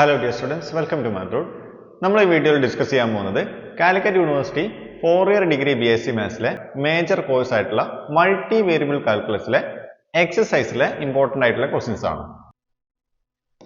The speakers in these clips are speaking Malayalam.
Hello dear students welcome to മാത്രൂഡ് നമ്മൾ ഈ വീഡിയോയിൽ ഡിസ്കസ് ചെയ്യാൻ പോകുന്നത് Calicut university four year degree B S C മാത്സിലെ major course ആയിട്ടുള്ള മൾട്ടി വേരിയബിൾ കാൽക്കുലസിലെ എക്സസൈസിലെ ഇമ്പോർട്ടന്റ് ആയിട്ടുള്ള ക്വസ്റ്റ്യൻസ് ആണ്.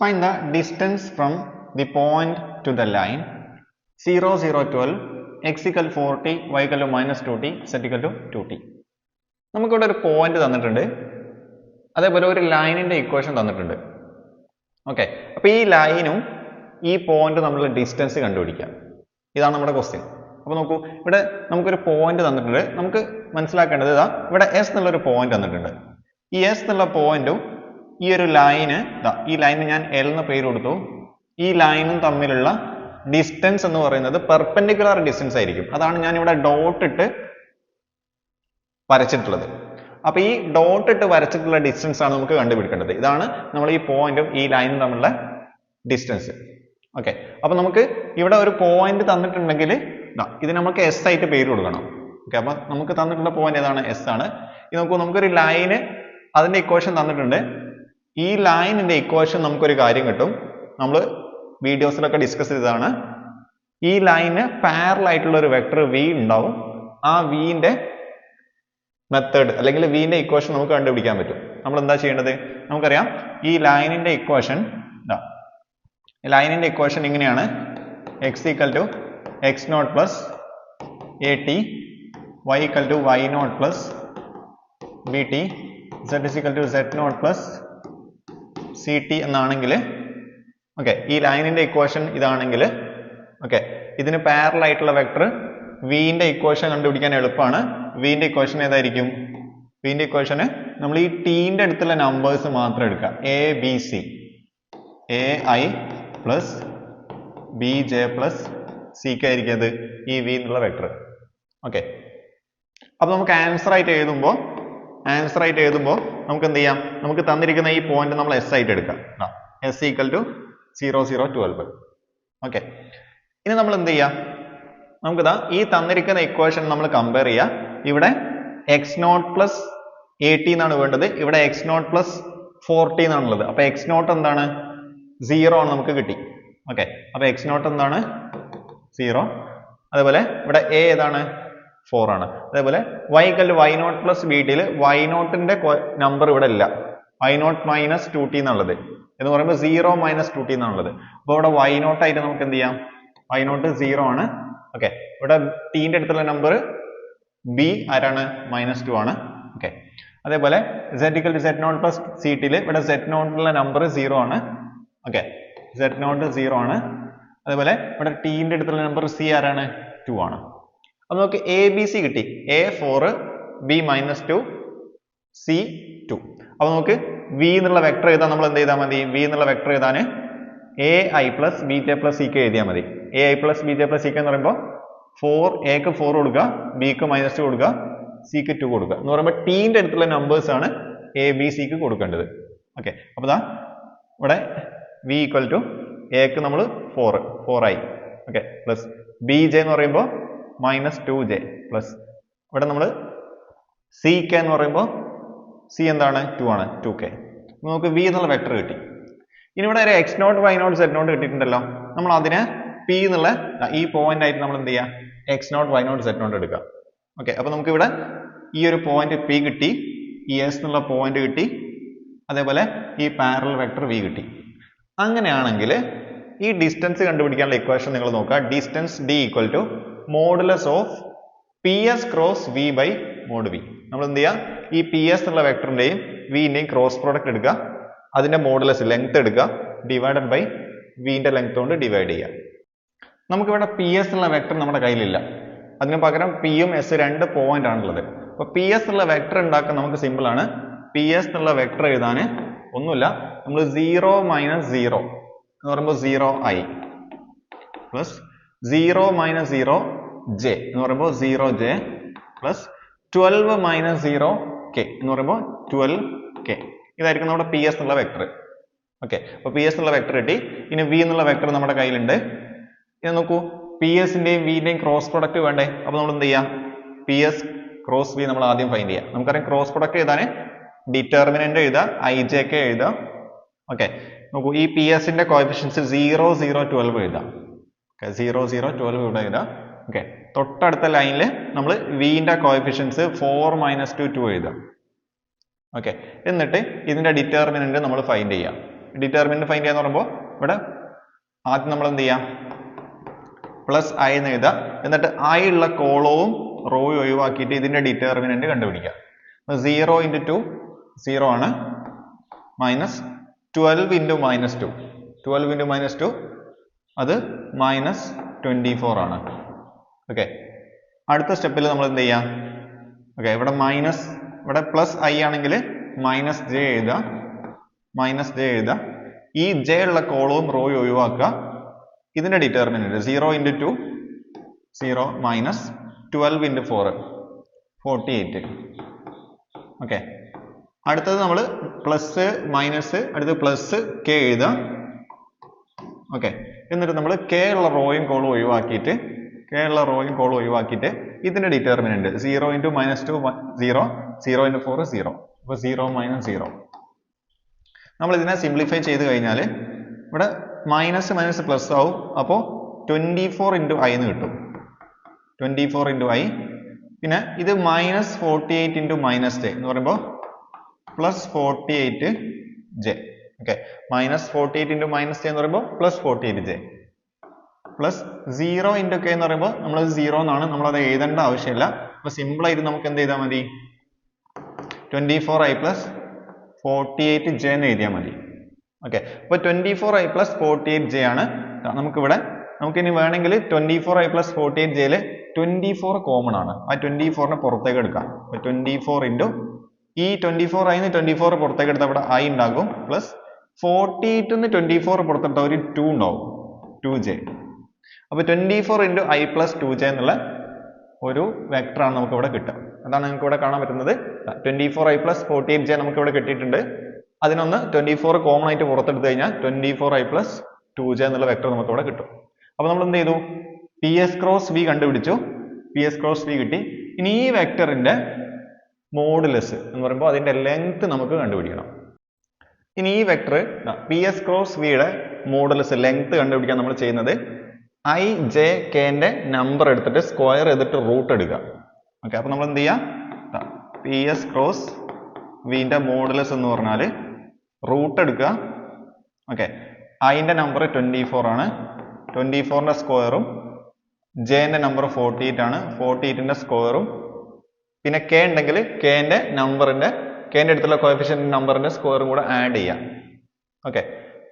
Find the distance from the point to the line zero zero twelve x equal four T y equal minus two T z equal two two T നമുക്കിവിടെ ഒരു പോയിന്റ് തന്നിട്ടുണ്ട്. അതേപോലെ ഒരു ലൈനിന്റെ ഇക്വേഷൻ തന്നിട്ടുണ്ട്. ഓക്കെ അപ്പൊ ഈ ലൈനും ഈ പോയിന്റ് നമ്മൾ ഡിസ്റ്റൻസ് കണ്ടുപിടിക്കാം. ഇതാണ് നമ്മുടെ ക്വസ്റ്റ്യൻ അപ്പൊ നോക്കൂ ഇവിടെ നമുക്കൊരു പോയിന്റ് തന്നിട്ടുണ്ട്. നമുക്ക് മനസ്സിലാക്കേണ്ടത് ഇതാ ഇവിടെ എസ് എന്നുള്ളൊരു പോയിന്റ് തന്നിട്ടുണ്ട്. ഈ എസ് എന്നുള്ള പോയിന്റും ഈ ഒരു ലൈന് ഇതാ ഈ ലൈന് ഞാൻ എൽ എന്ന പേര് കൊടുത്തു. ഈ ലൈനും തമ്മിലുള്ള ഡിസ്റ്റൻസ് എന്ന് പറയുന്നത് പെർപെൻഡിക്കുലർ ഡിസ്റ്റൻസ് ആയിരിക്കും. അതാണ് ഞാൻ ഇവിടെ ഡോട്ട് ഇട്ട് വരച്ചിട്ടുള്ളത്. അപ്പൊ ഈ ഡോട്ട് ഇട്ട് വരച്ചിട്ടുള്ള ഡിസ്റ്റൻസ് ആണ് നമുക്ക് കണ്ടുപിടിക്കേണ്ടത്. ഇതാണ് നമ്മൾ ഈ പോയിന്റും ഈ ലൈനും തമ്മിലുള്ള ഡിസ്റ്റൻസ് ഓക്കെ അപ്പൊ നമുക്ക് ഇവിടെ ഒരു പോയിന്റ് തന്നിട്ടുണ്ടെങ്കിൽ ഇത് നമുക്ക് എസ് ആയിട്ട് പേര് കൊടുക്കണം. ഓക്കെ അപ്പൊ നമുക്ക് തന്നിട്ടുള്ള പോയിന്റ് ഏതാണ്? എസ് ആണ്. ഇത് നോക്കൂ നമുക്കൊരു ലൈന് അതിന്റെ ഇക്വേഷൻ തന്നിട്ടുണ്ട്. ഈ ലൈനിന്റെ ഇക്വേഷൻ നമുക്കൊരു കാര്യം കിട്ടും. നമ്മൾ വീഡിയോസിലൊക്കെ ഡിസ്കസ് ചെയ്തതാണ്. ഈ ലൈന് പാരലായിട്ടുള്ള ഒരു വെക്ടർ വി ഉണ്ടാവും. ആ വിന്റെ മെത്തേഡ് അല്ലെങ്കിൽ വിന്റെ ഇക്വേഷൻ നമുക്ക് കണ്ടുപിടിക്കാൻ പറ്റും. നമ്മൾ എന്താ ചെയ്യേണ്ടത്? നമുക്കറിയാം ഈ ലൈനിന്റെ ഇക്വേഷൻ ലൈനിന്റെ ഇക്വേഷൻ ഇങ്ങനെയാണ്. X equal to X nought plus A T Y equal to Y nought plus B T Z is equal to Z nought plus C T എന്നാണെങ്കിൽ ഓക്കെ ഈ ലൈനിന്റെ ഇക്വേഷൻ ഇതാണെങ്കിൽ ഓക്കെ ഇതിന് പാരലായിട്ടുള്ള വെക്ടർ വിന്റെ ഇക്വേഷൻ കണ്ടുപിടിക്കാൻ എളുപ്പമാണ്. വിന്റെ ഇക്വേഷൻ ഏതായിരിക്കും? വിന്റെ ഇക്വേഷന് നമ്മൾ ഈ ടീന്റെ അടുത്തുള്ള നമ്പേഴ്സ് മാത്രം എടുക്കുക. A B C A I plus B J plus സിക്ക് ആയിരിക്കും അത്. ഈ വി എന്നുള്ള വെക്ടർ ഓക്കെ അപ്പോൾ നമുക്ക് ആൻസർ ആയിട്ട് എഴുതുമ്പോൾ ആൻസർ ആയിട്ട് എഴുതുമ്പോൾ നമുക്ക് എന്ത് ചെയ്യാം? നമുക്ക് തന്നിരിക്കുന്ന ഈ പോയിന്റ് നമ്മൾ എസ് ആയിട്ട് എടുക്കാം. S equal to zero zero twelve okay ഇനി നമ്മൾ എന്ത് ചെയ്യാം? നമുക്കിതാ ഈ തന്നിരിക്കുന്ന ഇക്വേഷൻ നമ്മൾ കമ്പയർ ചെയ്യാം. ഇവിടെ എക്സ് നോട്ട് പ്ലസ് എയ്റ്റി എന്നാണ് വേണ്ടത്. ഇവിടെ എക്സ് നോട്ട് പ്ലസ് ഫോർട്ടി എന്നാണുള്ളത്. അപ്പൊ എക്സ് നോട്ട് എന്താണ്? സീറോ ആണ് നമുക്ക് കിട്ടി. ഓക്കെ അപ്പൊ എക്സ് നോട്ട് എന്താണ്? സീറോ അതേപോലെ ഇവിടെ എ ഏതാണ്? ഫോർ ആണ്. അതേപോലെ y കൽ വൈ നോട്ട് പ്ലസ് ബി ടിയിൽ വൈ നോട്ടിന്റെ നമ്പർ ഇവിടെ ഇല്ല. Y nought minus two T എന്നുള്ളത്. എന്ന് പറയുമ്പോൾ സീറോ മൈനസ് ടു ടി എന്നാണുള്ളത് അപ്പോൾ ഇവിടെ വൈ നോട്ട് ആയിട്ട് നമുക്ക് എന്ത് ചെയ്യാം? വൈ നോട്ട് സീറോ ആണ്. ഓക്കെ ഇവിടെ ടീന്റെ അടുത്തുള്ള നമ്പർ ബി ആരാണ്? മൈനസ് ടു ആണ്. ഓക്കെ അതേപോലെ Z equal to Z nought plus C ടിയിൽ ഇവിടെ സെറ്റ് നോട്ടിലുള്ള നമ്പർ സീറോ ആണ്. ഓക്കെ സെറ്റ് നോട്ട് സീറോ ആണ്. അതേപോലെ ഇവിടെ ടീന്റെ അടുത്തുള്ള നമ്പർ സി ആരാണ്? ടു ആണ്. അപ്പോൾ നമുക്ക് എ ബി സി കിട്ടി. A four B minus two C two അപ്പൊ നമുക്ക് വി എന്നുള്ള വെക്ടർ എഴുതാൻ നമ്മൾ എന്ത് ചെയ്താൽ മതി? വി എന്നുള്ള വെക്ടർ എഴുതാൻ A I plus B J plus സിക്ക് എഴുതിയാൽ മതി. A I plus B J plus സിക്ക് എന്ന് പറയുമ്പോൾ ഫോർ എക്ക് ഫോർ കൊടുക്കുക ബിക്ക് മൈനസ് ടു കൊടുക്കുക സിക്ക് ടു കൊടുക്കുക. എന്ന് പറയുമ്പോൾ ടീന്റെ അടുത്തുള്ള നമ്പേഴ്സ് ആണ് എ ബി സിക്ക് കൊടുക്കേണ്ടത്. ഓക്കെ അപ്പോൾ ദാ ഇവിടെ വി ഈക്വൽ ടു എക്ക് നമ്മൾ ഫോർ ആയി. ഓക്കെ പ്ലസ് ബി ജെ എന്ന് പറയുമ്പോൾ മൈനസ് ടു ജെ പ്ലസ് ഇവിടെ നമ്മൾ സി കെ എന്ന് പറയുമ്പോൾ സി എന്താണ്? ടു ആണ്. ടു കെ നമുക്ക് വി എന്നുള്ള വെക്ടർ കിട്ടി. ഇനി ഇവിടെ ഒരു X nought Y nought Z nought കിട്ടിയിട്ടുണ്ടല്ലോ. നമ്മൾ അതിനെ പി എന്നുള്ള ഈ പോയിന്റ് ആയിട്ട് നമ്മൾ എന്ത് ചെയ്യുക X nought Y nought Z nought എടുക്കുക. ഓക്കെ അപ്പൊ നമുക്ക് ഇവിടെ ഈ ഒരു പോയിന്റ് പി കിട്ടി ഈ എസ് എന്നുള്ള പോയിന്റ് കിട്ടി അതേപോലെ ഈ പാരൽ വെക്ടർ വി കിട്ടി. അങ്ങനെയാണെങ്കിൽ ഈ ഡിസ്റ്റൻസ് കണ്ടുപിടിക്കാനുള്ള ഇക്വേഷൻ നിങ്ങൾ നോക്കുക. Distance D equal to modulus of P S cross V by mod V നമ്മൾ എന്ത് ചെയ്യുക ഈ പി എസ് എന്നുള്ള വെക്ടറിന്റെയും വിന്റെയും ക്രോസ് പ്രോഡക്റ്റ് എടുക്കുക. അതിന്റെ മോഡുലസ് ലെങ്ത് എടുക്കുക. ഡിവൈഡഡ് ബൈ വിന്റെ ലെങ്ത് കൊണ്ട് ഡിവൈഡ് ചെയ്യുക. നമുക്കിവിടെ പി എസ് എന്നുള്ള വെക്ടർ നമ്മുടെ കയ്യിലില്ല. അതിന് പകരം പിയും എസ് രണ്ട് പോയിന്റ് ആണുള്ളത്. അപ്പൊ പി എസ് എന്നുള്ള വെക്ടർ ഉണ്ടാക്കാൻ നമുക്ക് സിമ്പിൾ ആണ്. പി എസ് എന്നുള്ള വെക്ടർ എഴുതാൻ ഒന്നുമില്ല. നമ്മൾ സീറോ മൈനസ് സീറോ എന്ന് പറയുമ്പോൾ zero I plus zero minus zero J എന്ന് പറയുമ്പോൾ zero J plus twelve minus zero K എന്ന് പറയുമ്പോൾ ട്വൽവ് കെ ഇതായിരിക്കും നമ്മുടെ പി എസ് എന്നുള്ള വെക്ടർ ഓക്കെ അപ്പൊ പി എസ് എന്നുള്ള വെക്ടർ കിട്ടി. ഇനി വി എന്നുള്ള വെക്ടർ നമ്മുടെ കയ്യിലുണ്ട്. ഇനി നോക്കൂ പി എസിന്റെയും വിന്റെയും ക്രോസ് പ്രൊഡക്റ്റ് വേണ്ടേ? അപ്പൊ നമ്മൾ എന്ത് ചെയ്യാം? പി എസ് ക്രോസ് വി നമ്മൾ ആദ്യം ഫൈൻഡ് ചെയ്യാം. നമുക്കറിയാം ക്രോസ് പ്രൊഡക്റ്റ് എഴുതാൻ ഡിറ്റർമിനന്റ് എഴുതാം ഐ ജെ കെ എഴുതാം. ഓക്കെ നോക്കൂ ഈ പി എസിന്റെ കോയഫിഷ്യൻസ് സീറോ സീറോ ട്വൽവ് എഴുതാം. ഓക്കെ സീറോ സീറോ ട്വൽവ് ഇവിടെ എഴുതാം. ഓക്കെ തൊട്ടടുത്ത ലൈനിൽ നമ്മൾ വിന്റെ coefficients four minus two two എഴുതാം. ഓക്കെ എന്നിട്ട് ഇതിന്റെ ഡിറ്റർമിനന്റ് നമ്മൾ ഫൈൻഡ് ചെയ്യാം. ഡിറ്റർമിനന്റ് ഫൈൻഡ് ചെയ്യാന്ന് പറയുമ്പോൾ ഇവിടെ ആദ്യം നമ്മൾ എന്ത് ചെയ്യാം? പ്ലസ് ഐ എന്ന് എഴുതാം എന്നിട്ട് ഐ ഉള്ള കോളവും റോയും ഒഴിവാക്കിയിട്ട് ഇതിന്റെ ഡിറ്റർമിനന്റ് കണ്ടുപിടിക്കാം. സീറോ ഇന്റു ടു സീറോ ആണ്. Minus twelve into minus two twelve into minus two അത് മൈനസ് ട്വന്റി ഫോർ ആണ്. ഓക്കെ അടുത്ത സ്റ്റെപ്പിൽ നമ്മൾ എന്ത് ചെയ്യാം ഓക്കെ ഇവിടെ മൈനസ് ഇവിടെ പ്ലസ് ഐ ആണെങ്കിൽ മൈനസ് ജെ എഴുതാം മൈനസ് ജെ എഴുതാം ഈ ജെ ഉള്ള കോളവും റോയും ഒഴിവാക്കുക. ഇതിന്റെ determinant zero into two zero minus twelve into four forty eight okay അടുത്തത് നമ്മൾ പ്ലസ് മൈനസ് അടുത്ത് പ്ലസ് കെ എഴുതാം ഓക്കെ എന്നിട്ട് നമ്മൾ കെ ഉള്ള റോയും കോളും ഒഴിവാക്കിയിട്ട് കെ ഉള്ള റോയും കോളും ഒഴിവാക്കിയിട്ട് ഇതിന്റെ determinant zero into minus two zero zero into four zero അപ്പോൾ സീറോ മൈനസ് സീറോ നമ്മൾ ഇതിനെ സിംപ്ലിഫൈ ചെയ്ത് കഴിഞ്ഞാൽ ഇവിടെ മൈനസ് മൈനസ് പ്ലസ് ആവും. അപ്പോൾ ട്വന്റി ഫോർ ഇന്റു ഐ എന്ന് കിട്ടും. ട്വന്റി ഫോർ ഇന്റു ഐ പിന്നെ ഇത് minus forty eight into minus J എന്ന് പറയുമ്പോൾ plus forty eight J okay minus forty eight into minus J എന്ന് പറയുമ്പോൾ plus forty eight J plus zero into K എന്ന് പറയുമ്പോൾ നമ്മൾ സീറോ എന്നാണ്. നമ്മളത് എഴുതേണ്ട ആവശ്യമില്ല. അപ്പോൾ സിമ്പിൾ ആയിട്ട് നമുക്ക് എന്ത് ചെയ്താൽ മതി? Twenty four I plus forty eight J എന്ന് എഴുതിയാൽ മതി. ഓക്കെ അപ്പോൾ twenty four I plus forty eight J ആണ് നമുക്കിവിടെ നമുക്കിനി വേണമെങ്കിൽ twenty four I plus forty eight jail twenty four common ആണ്. ആ ട്വന്റി ഫോറിനെ പുറത്തേക്ക് എടുക്കാം. അപ്പോൾ ട്വന്റി ഫോർ ഇന്റു ഈ ട്വന്റി ഫോർ ഐന്ന് ട്വന്റി ഫോർ പുറത്തേക്ക് എടുത്താൽ ഇവിടെ ഐ ഉണ്ടാകും. Plus forty eight twenty four പുറത്തെടുത്താൽ ഒരു ടു ഉണ്ടാവും. ടു ജെ അപ്പോൾ twenty four into I plus two J എന്നുള്ള ഒരു വെക്ടറാണ് നമുക്ക് ഇവിടെ കിട്ടുക. അതാണ് നിങ്ങൾക്ക് ഇവിടെ കാണാൻ പറ്റുന്നത്. Twenty four I plus forty eight J നമുക്ക് ഇവിടെ കിട്ടിയിട്ടുണ്ട്. അതിനൊന്ന് ട്വന്റി ഫോർ കോമൺ ആയിട്ട് പുറത്തെടുത്ത് കഴിഞ്ഞാൽ twenty four I plus two J എന്നുള്ള വെക്ടർ നമുക്ക് ഇവിടെ കിട്ടും. അപ്പോൾ നമ്മൾ എന്ത് ചെയ്തു? പി എസ് ക്രോസ് വി കണ്ടുപിടിച്ചു. പി എസ് ക്രോസ് വി കിട്ടി. ഇനി ഈ വെക്ടറിന്റെ മോഡുലസ് എന്ന് പറയുമ്പോൾ അതിന്റെ ലെങ്ത് നമുക്ക് കണ്ടുപിടിക്കണം. ഇനി ഈ വെക്ടർ പി എസ് ക്രോസ് വിയുടെ മോഡുലസ് ലെങ്ത് കണ്ടുപിടിക്കാൻ നമ്മൾ ചെയ്യുന്നത് ഐ ജെ കെന്റെ നമ്പർ എടുത്തിട്ട് സ്ക്വയർ ചെയ്തിട്ട് റൂട്ട് എടുക്കുക. ഓക്കെ അപ്പൊ നമ്മൾ എന്ത് ചെയ്യാം? പി എസ് ക്രോസ് വിന്റെ മോഡലസ് എന്ന് പറഞ്ഞാൽ റൂട്ട് എടുക്കുക. ഓക്കെ ഐന്റെ നമ്പർ ട്വന്റി ഫോർ ആണ്. ട്വന്റി ഫോറിന്റെ സ്ക്വയറും ജെന്റെ നമ്പർ ഫോർട്ടി എയ്റ്റ് ആണ്. ഫോർട്ടി എയ്റ്റിന്റെ സ്ക്വയറും പിന്നെ കെ ഉണ്ടെങ്കിൽ കെന്റെ നമ്പറിന്റെ കെന്റെ അടുത്തുള്ള കോഫിഷ്യൻ നമ്പറിന്റെ സ്ക്വയറും കൂടെ ആഡ് ചെയ്യാം ഓക്കെ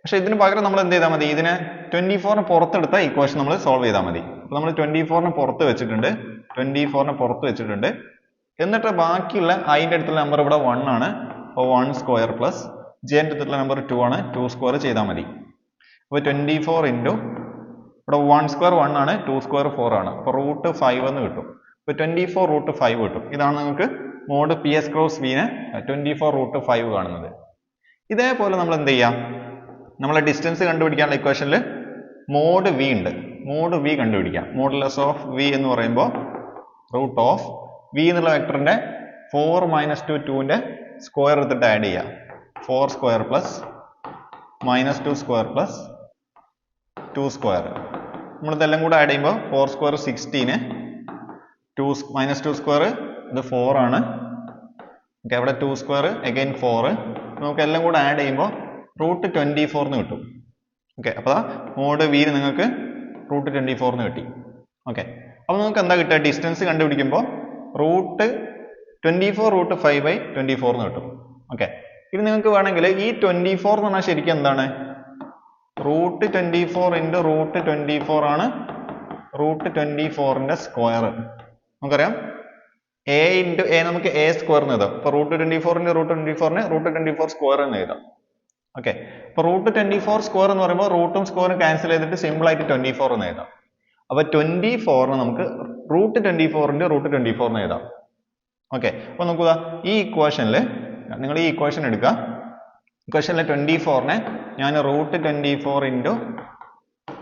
പക്ഷേ ഇതിന് പകരം നമ്മൾ എന്ത് ചെയ്താൽ മതി? ഇതിനെ ട്വന്റി ഫോറിന് പുറത്തെടുത്ത ഇക്വേഷൻ നമ്മൾ സോൾവ് ചെയ്താൽ മതി. അപ്പോൾ നമ്മൾ ട്വന്റി ഫോറിന് പുറത്ത് വെച്ചിട്ടുണ്ട്. ട്വന്റി ഫോറിന് പുറത്ത് വെച്ചിട്ടുണ്ട്. എന്നിട്ട് ബാക്കിയുള്ള ഐന്റെ അടുത്തുള്ള നമ്പർ ഇവിടെ വൺ ആണ്. അപ്പോൾ വൺ സ്ക്വയർ പ്ലസ് ജെന്റെ അടുത്തുള്ള നമ്പർ ടു ആണ്. ടു സ്ക്വയർ ചെയ്താൽ മതി. അപ്പോൾ ട്വന്റി ഫോർ ഇന്റു ഇവിടെ വൺ സ്ക്വയർ വൺ ആണ് ടു സ്ക്വയർ ഫോർ ആണ്. അപ്പോൾ റൂട്ട് ഫൈവ് എന്ന് കിട്ടും. ഇപ്പോൾ ട്വന്റി ഫോർ റൂട്ട് ഫൈവ് കിട്ടും. ഇതാണ് നിങ്ങൾക്ക് മോഡ് പി എസ് ക്രോസ് വിനെ ട്വന്റി ഫോർ റൂട്ട് ഫൈവ് കാണുന്നത്. ഇതേപോലെ നമ്മൾ എന്ത് ചെയ്യാം? നമ്മളെ ഡിസ്റ്റൻസ് കണ്ടുപിടിക്കാനുള്ള ഇക്വേഷനിൽ മോഡ് വി ഉണ്ട്. മോഡ് വി കണ്ടുപിടിക്കാം. മോഡുലസ് ഓഫ് വി എന്ന് പറയുമ്പോൾ റൂട്ട് ഓഫ് വി എന്നുള്ള വെക്ടറിന്റെ ഫോർ മൈനസ് ടു ന്റെ സ്ക്വയർ എടുത്തിട്ട് ആഡ് ചെയ്യാം. Four square plus minus two square plus two square നമ്മളിതെല്ലാം കൂടെ ആഡ് ചെയ്യുമ്പോൾ ഫോർ സ്ക്വയർ സിക്സ്റ്റീന് ടു മൈനസ് ടു സ്ക്വയർ ഇത് ഫോർ ആണ്. ഓക്കെ അവിടെ ടു സ്ക്വയർ അഗൈൻ ഫോർ നമുക്ക് എല്ലാം കൂടെ ആഡ് ചെയ്യുമ്പോൾ റൂട്ട് ട്വന്റി ഫോർന്ന് കിട്ടും. ഓക്കെ അപ്പോൾ ആ മോഡ് വിയിൽ നിങ്ങൾക്ക് റൂട്ട് ട്വന്റി ഫോർന്ന് കിട്ടി. ഓക്കെ അപ്പോൾ നിങ്ങൾക്ക് എന്താ കിട്ടുക? Distance കണ്ടുപിടിക്കുമ്പോൾ root twenty four root five by twenty ഫോർന്ന് കിട്ടും. ഓക്കെ ഇനി നിങ്ങൾക്ക് വേണമെങ്കിൽ ഈ ട്വന്റി ഫോർ എന്ന് പറഞ്ഞാൽ ശരിക്കും എന്താണ്? Root twenty four into root twenty four ആണ് റൂട്ട് ട്വന്റി ഫോറിന്റെ സ്ക്വയർ നമുക്കറിയാം? എ ഇന്റു എ നമുക്ക് എ സ്ക്വയർ എന്ന് എഴുതാം. അപ്പോൾ റൂട്ട് ട്വന്റി ഫോറിന്റെ റൂട്ട് ട്വന്റി ഫോറിന് റൂട്ട് ട്വന്റി ഫോർ സ്ക്വയർ എന്ന് എഴുതാം. ഓക്കെ അപ്പോൾ റൂട്ട് ട്വന്റി ഫോർ സ്ക്വയർ എന്ന് പറയുമ്പോൾ റൂട്ടും സ്ക്വയറും ക്യാൻസൽ ചെയ്തിട്ട് സിമ്പിൾ ആയിട്ട് ട്വന്റി ഫോർ എന്ന് എഴുതാം. അപ്പോൾ ട്വന്റി ഫോറിന് നമുക്ക് റൂട്ട് ട്വന്റി ഫോറിന്റെ റൂട്ട് ട്വന്റി ഫോർ എന്ന് എഴുതാം. ഓക്കെ അപ്പോൾ നോക്കുക ഈ ഇക്വേഷനിൽ നിങ്ങൾ ഈ ഇക്വേഷൻ എടുക്കുക ഇക്വേഷനിലെ ട്വന്റി ഫോറിനെ ഞാൻ root twenty four into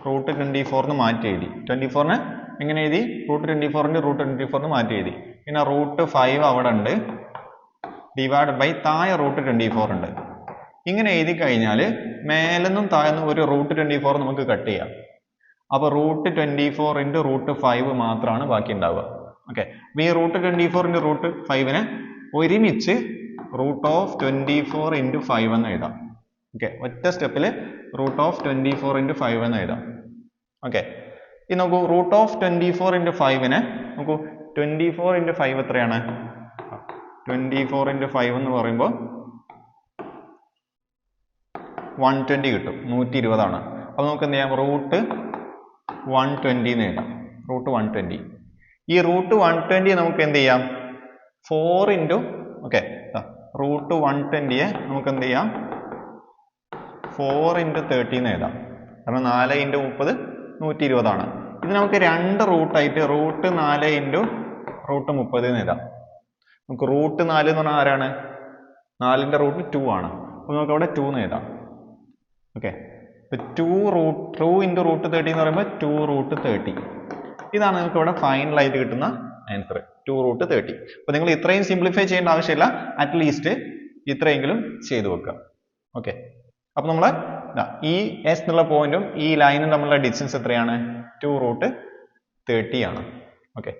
root twenty ഫോറിന് മാറ്റി എഴുതി. ട്വന്റി ഫോറിന് എങ്ങനെ എഴുതി? റൂട്ട് ട്വന്റി ഫോറിന്റെ റൂട്ട് ട്വന്റി ഫോറിന് മാറ്റി എഴുതി. പിന്നെ റൂട്ട് ഫൈവ് അവിടെ ഉണ്ട്. ഡിവൈഡ് ബൈ താഴെ റൂട്ട് ട്വന്റി ഫോർ ഉണ്ട്. ഇങ്ങനെ എഴുതി കഴിഞ്ഞാൽ മേലെന്നും താഴ്ന്നും ഒരു റൂട്ട് ട്വന്റി ഫോർ നമുക്ക് കട്ട് ചെയ്യാം. അപ്പോൾ root twenty four into root five മാത്രമാണ് ബാക്കി ഉണ്ടാവുക ഓക്കെ അപ്പോൾ ഈ root twenty four into root ഫൈവിനെ ഒരുമിച്ച് root of twenty four into five എന്ന് എഴുതാം. ഓക്കെ ഒറ്റ സ്റ്റെപ്പിൽ root of twenty four into five എന്ന് എഴുതാം. ഓക്കെ ഇനി നോക്കൂ root of twenty four into ഫൈവിന് നോക്കൂ ട്വന്റി ഫോർ ഇന്റു ഫൈവ് എത്രയാണ്? ട്വന്റി ഫോർ ഇന്റു ഫൈവ് എന്ന് പറയുമ്പോൾ വൺ ട്വന്റി കിട്ടും നൂറ്റി ഇരുപതാണ് അപ്പോൾ നമുക്ക് എന്ത് ചെയ്യാം? റൂട്ട് വൺ ട്വന്റി എന്ന് എഴുതാം. റൂട്ട് വൺ ട്വന്റി ഈ റൂട്ട് വൺ ട്വന്റി നമുക്ക് എന്ത് ചെയ്യാം? Four into okay root one ട്വന്റിയെ നമുക്ക് എന്ത് ചെയ്യാം? ഫോർ ഇന്റു തേർട്ടി എന്ന് എഴുതാം. കാരണം നാല് ഇന്റു മുപ്പത് നൂറ്റി ഇരുപതാണ് ഇത് നമുക്ക് രണ്ട് റൂട്ടായിട്ട് റൂട്ട് നാല് ഇന്റു റൂട്ട് മുപ്പത് എന്ന് എഴുതാം. നമുക്ക് റൂട്ട് നാല് എന്ന് പറഞ്ഞാൽ ആരാണ്? നാലിന്റെ റൂട്ട് ടു ആണ്. അപ്പോൾ നമുക്ക് അവിടെ ടു എന്ന് എഴുതാം. Okay two root two into root thirty എന്ന് പറയുമ്പോൾ ടു റൂട്ട് തേർട്ടി ഇതാണ് നിങ്ങൾക്ക് ഇവിടെ ഫൈനലായിട്ട് കിട്ടുന്ന ആൻസർ ടു റൂട്ട് തേർട്ടി അപ്പോൾ നിങ്ങൾ ഇത്രയും സിംപ്ലിഫൈ ചെയ്യേണ്ട ആവശ്യമില്ല. അറ്റ്ലീസ്റ്റ് ഇത്രയെങ്കിലും ചെയ്തു വെക്കുക. ഓക്കെ അപ്പോൾ നമ്മൾ ഈ എസ് എന്നുള്ള പോയിന്റും ഈ ലൈനും തമ്മിലുള്ള ഡിസ്റ്റൻസ് എത്രയാണ്? ടു റൂട്ട് തേർട്ടി ആണ്. ഓക്കെ